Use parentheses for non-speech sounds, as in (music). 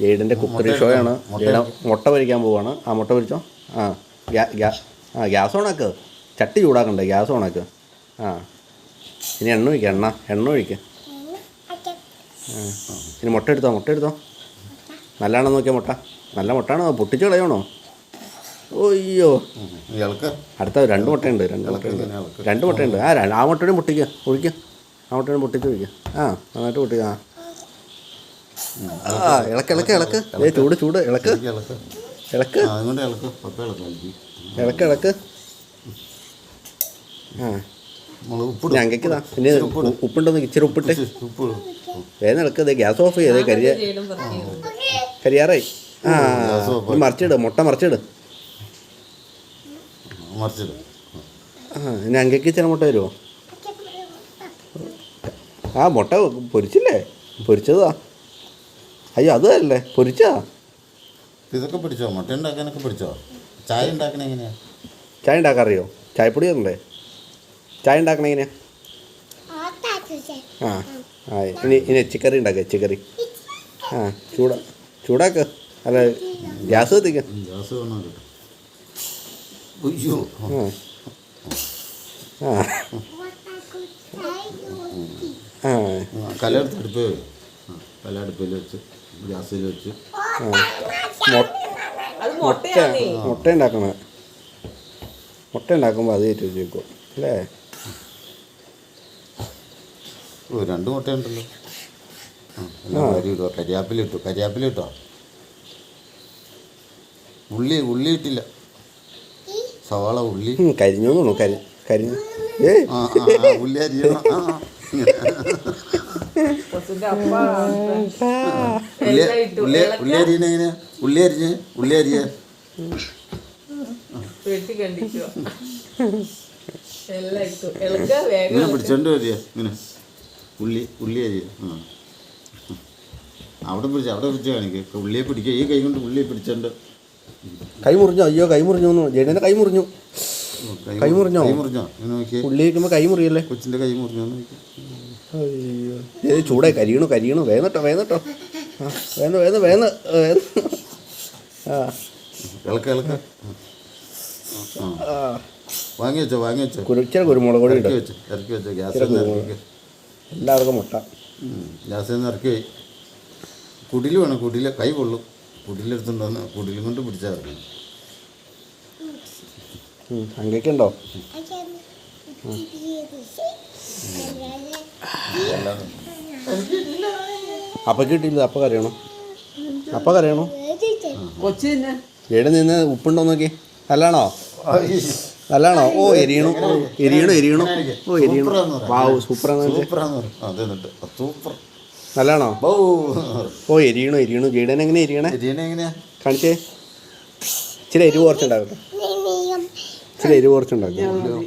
ജെയ്ഡിന്റെ cookery ഷോയാണ്. ജെയ്ഡ മുട്ട പൊരിക്കാൻ പോവാണ്. ആ മുട്ട പൊരിച്ചോ? ആ ആ ഗ്യാസ് ഓണാക്ക്. ചട്ടി ചൂടാക്കണ്ടേ? ഗ്യാസ് ഓണാക്ക്. ആ ഇനി എണ്ണ ഒഴിക്കുക എണ്ണ എണ്ണ ഒഴിക്കുക ഇനി മുട്ട എടുത്തോ? മുട്ട എടുത്തോ? നല്ലതാണോ നോക്കിയാൽ മുട്ട? നല്ല മുട്ടയാണോ പൊട്ടിച്ച് കളയണോ? ഓയ്യോ അടുത്ത രണ്ട് മുട്ടയുണ്ട് രണ്ട് മുട്ടയുണ്ട്. രണ്ട് മുട്ടയുണ്ട്. ആ ആ മുട്ടയും പൊട്ടിക്കുക ഒഴിക്കുക ആ മുട്ടയും പൊട്ടിച്ച് ഒഴിക്കുക ആ നന്നായിട്ട് പൊട്ടിക്കുക ആ. ആ ഇളക്ക് ഇളക്ക് ഇളക്ക്. ഏ ചൂട് ചൂട് ഇളക്ക്. ഇളക്ക് ഇളക്ക്. അതുകൊണ്ട് ഇളക്ക്. പപ്പ ഇളക്ക് ഇളക്ക് ഇളക്ക്. ആ. ഞങ്ങൾക്കിതാ പിന്നെ ഉപ്പുണ്ടോന്ന് ഇച്ചിരി ഉപ്പിട്ട്. വേദന വേഗം ഇളക്ക്. ദേ ഗ്യാസ് ഓഫ് ചെയ്തേ കരിയ കരിയാറായി. ആ മറിച്ചിട്. മുട്ട മറിച്ചിട്. ആ അങ്കയ്ക്ക് ഇച്ചിരി മുട്ട വരുമോ ആ മുട്ട പൊരിച്ചില്ലേ? പൊരിച്ചതാ അയ്യോ അതല്ലേ പൊരിച്ചോ? ഇതൊക്കെ പിടിച്ചോ മുട്ട ഉണ്ടാക്കാനൊക്കെ പിടിച്ചോ ചായ ഉണ്ടാക്കണ എങ്ങനെയാ? ചായ ഉണ്ടാക്കാൻ അറിയോ ചായപ്പൊടി അല്ലേ ചായ ഉണ്ടാക്കണ എങ്ങനെയാ? ആ ആ ഇനി ഇനി ചിക്കറി ഉണ്ടാക്കുക ചിക്കറി ആ ചൂടാ ചൂടാക്ക. അല്ല ഗ്യാസ് കത്തിക്കാം. ഗ്യാസ് അയ്യോ. ആ. ആ. ആ കലെടുത്ത് അടുപ്പ്. കല അടുപ്പിൽ വെച്ച്. ഗ്യാസിൽ വെച്ച്. അത് മുട്ട മുട്ട ഉണ്ടാക്കണ മുട്ട ഉണ്ടാക്കുമ്പോൾ അത് കയറ്റി വെച്ചേക്കും. അല്ലേ? ഓ രണ്ട് മുട്ടയുണ്ടല്ലോ. ആ എല്ലാം വരി ഇട്ടോ കരിയാപ്പില ഇട്ടു. കരിയാപ്പില ഇട്ടോ? ഉള്ളി ഉള്ളി ഇട്ടില്ല. സവാള ഉള്ളി. കരിഞ്ഞോ കരി കരിഞ്ഞു. ഉള്ളി അരിയണം. (laughs) ഉള്ളി എല്ലാം ഇട്ടു. ഉള്ളി അരിഞ്ഞ് ഉള്ളി അരിയ വെട്ടി കണ്ടിക്കുക എല്ലാം ഇട്ടു. ഇളക്ക വേഗം ഇങ്ങനെ. പിടിച്ചോണ്ട് വരിക ഇങ്ങനെ. ഉള്ളി ഉള്ളി അരിയ. ആ. അവിടെ പിടിച്ച അവിടെ പിടിച്ച് കാണിക്കുക ഉള്ളിയെ പിടിക്കുക. ഈ കൈ കൊണ്ട് ഉള്ളിയെ പിടിച്ചോണ്ട്. കൈ മുറിഞ്ഞോ? അയ്യോ കൈ മുറിഞ്ഞു തോന്നുന്നു. കൈ മുറിഞ്ഞു. കൈ മുറിഞ്ഞോ? കൈ മുറിഞ്ഞോ? ഉള്ളി വയ്ക്കുമ്പോൾ കൈ മുറിയല്ലേ? കൊച്ചിന്റെ കൈ മുറിഞ്ഞോ നോക്കി ഏത് ചൂടായി കരിയണു കരിയണു. വേന്നട്ടോ വേന്നട്ടോ. ആ വേന്ന് വേന്ന് വേന്ന് വേന്ന്. ആ. വാങ്ങി വെച്ചോ വാങ്ങി വെച്ചോ. കുരു ഇച്ചിരി കുരുമുളക് പൊടി ഇറക്കി വെച്ചോ ഇറക്കി വെച്ചോ. ഗ്യാസിൽ എല്ലാവർക്കും മുട്ട. ഗ്യാസിൽ നിന്ന് ഇറക്കി പോയി കുടിൽ വേണം കുടിൽ കൈ കൊള്ളും. കുടിലെടുത്തുണ്ടെന്ന് കുടിലും കൊണ്ട് പിടിച്ചാൽ ഇറങ്ങി അങ്ങേക്കുണ്ടോ അപ്പ കിട്ടിയില്ല അപ്പ കരയണോ? അപ്പ കരയണോ? ജേഡ് നിന്ന് ഉപ്പുണ്ടോ നോക്കി? നല്ലാണോ? നല്ലാണോ? ഓ എരിയണു. എരിയണു എരിയണു. ഓ എരിയണു. വാവ് സൂപ്പറാണ് സൂപ്പർ. നല്ലാണോ? ഓ എരിയണു എരിയണു. ജേഡൻ എങ്ങനെ എരിയണേ? കാണിച്ചേ. ഇച്ചിരി എരിവ് കുറച്ചുണ്ടാകട്ടെ ഇച്ചിരി എരിവ് കുറച്ചുണ്ടാക്കും